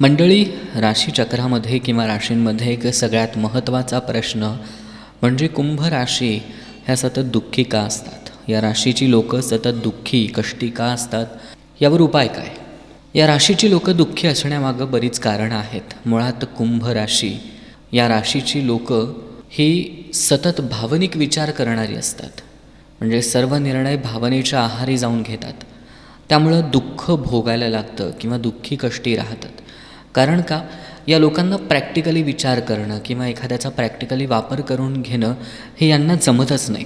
मंडळी राशीचक्रामध्ये किंवा राशींमध्ये एक सगळ्यात महत्त्वाचा प्रश्न म्हणजे कुंभ राशी ह्या सतत दुःखी का असतात? या राशीची लोकं सतत दुःखी कष्टी का असतात? यावर उपाय काय? या राशीची लोकं दुःखी असण्यामागं बरीच कारणं आहेत. मुळात कुंभ राशी या राशीची लोकं ही सतत भावनिक विचार करणारी असतात. म्हणजे सर्व निर्णय भावनेच्या आहारी जाऊन घेतात. त्यामुळं दुःख भोगायला लागतं किंवा दुःखी कष्टी राहतात. कारण का? या लोकांना प्रॅक्टिकली विचार करणं किंवा एखाद्याचा प्रॅक्टिकली वापर करून घेणं हे यांना जमतच नाही.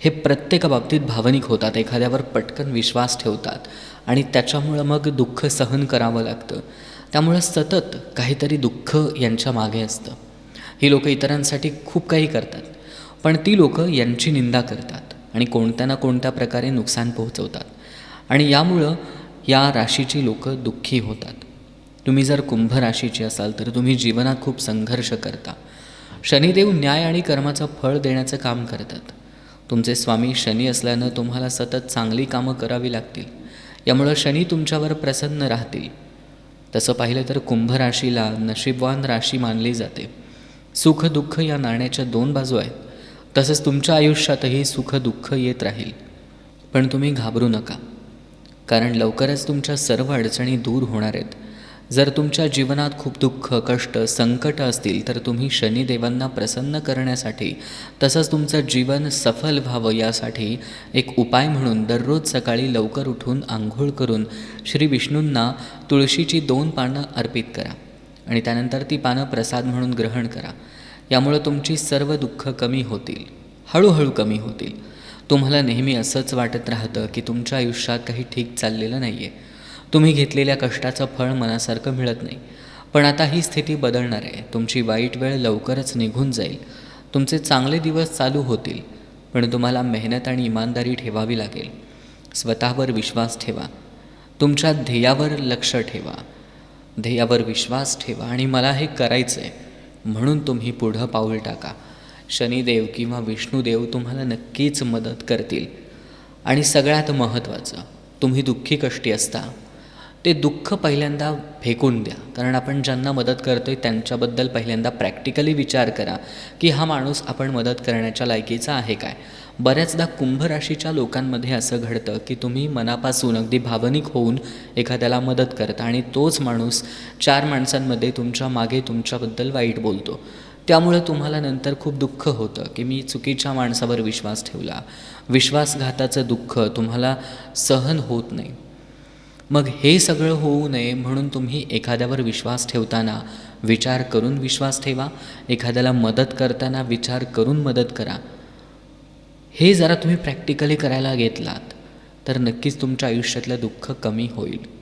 हे प्रत्येक बाबतीत भावनिक होतात एखाद्यावर पटकन विश्वास ठेवतात आणि त्याच्यामुळं मग दुःख सहन करावं लागतं. त्यामुळं सतत काहीतरी दुःख यांच्या मागे असतं. ही लोकं इतरांसाठी खूप काही करतात पण ती लोकं यांची निंदा करतात आणि कोणत्या ना कोणत्या प्रकारे नुकसान पोहोचवतात. आणि यामुळं या राशीची लोकं दुःखी होतात. तुम्ही जर कुंभ राशीची असाल तर तुम्ही जीवनात खूप संघर्ष करता. शनिदेव न्याय आणि कर्माचं फळ देण्याचं काम करतात. तुमचे स्वामी शनी असल्यानं तुम्हाला सतत चांगली कामं करावी लागतील. यामुळं शनी तुमच्यावर प्रसन्न राहतील. तसं पाहिलं तर कुंभ राशीला नशीबवान राशी मानली जाते. सुख दुःख या नाण्याच्या दोन बाजू आहेत. तसंच तुमच्या आयुष्यातही सुख दुःख येत राहील. पण तुम्ही घाबरू नका. कारण लवकरच तुमच्या सर्व अडचणी दूर होणार आहेत. जर तुमच्या जीवनात खूप दुःख कष्ट संकट असतील तर तुम्ही शनिदेवांना प्रसन्न करण्यासाठी तसंच तुमचं जीवन सफल व्हावं यासाठी एक उपाय म्हणून दररोज सकाळी लवकर उठून आंघोळ करून श्री विष्णूंना तुळशीची दोन पानं अर्पित करा आणि त्यानंतर ती पानं प्रसाद म्हणून ग्रहण करा. यामुळं तुमची सर्व दुःख कमी होतील हळूहळू कमी होतील. तुम्हाला नेहमी असंच वाटत राहतं की तुमच्या आयुष्यात काही ठीक चाललेलं नाही आहे तुम्ही घेतलेल्या कष्टाचं फळ मनासारखं मिळत नाही. पण आता ही स्थिती बदलणार आहे. तुमची वाईट वेळ लवकरच निघून जाईल. तुमचे चांगले दिवस चालू होतील पण तुम्हाला मेहनत आणि इमानदारी ठेवावी लागेल. स्वतःवर विश्वास ठेवा. तुमच्या ध्येयावर लक्ष ठेवा. ध्येयावर विश्वास ठेवा आणि मला हे करायचं आहे म्हणून तुम्ही पुढं पाऊल टाका. शनिदेव किंवा विष्णुदेव तुम्हाला नक्कीच मदत करतील. आणि सगळ्यात महत्त्वाचं तुम्ही दुःखी कष्टी असता. ते दुःख पहिल्यांदा फेकून द्या. कारण आपण ज्यांना मदत करतो आहे त्यांच्याबद्दल पहिल्यांदा प्रॅक्टिकली विचार करा की हा माणूस आपण मदत करण्याच्या लायकीचा आहे काय? बऱ्याचदा कुंभ राशीच्या लोकांमध्ये असं घडतं की तुम्ही मनापासून अगदी भावनिक होऊन एखाद्याला मदत करता आणि तोच माणूस चार माणसांमध्ये तुमच्या मागे तुमच्याबद्दल वाईट बोलतो. त्यामुळे तुम्हाला नंतर खूप दुःख होतं की मी चुकीच्या माणसावर विश्वास ठेवला. विश्वासघाताचं दुःख तुम्हाला सहन होत नाही. मग हे सगळं होऊ नये म्हणून तुम्ही एखाद्यावर विश्वास ठेवताना विचार करून विश्वास ठेवा. एखाद्याला मदत करताना विचार करून मदत करा. हे जरा तुम्ही प्रॅक्टिकली करायला घेतलात तर नक्कीच तुमच्या आयुष्यातलं दुःख कमी होईल.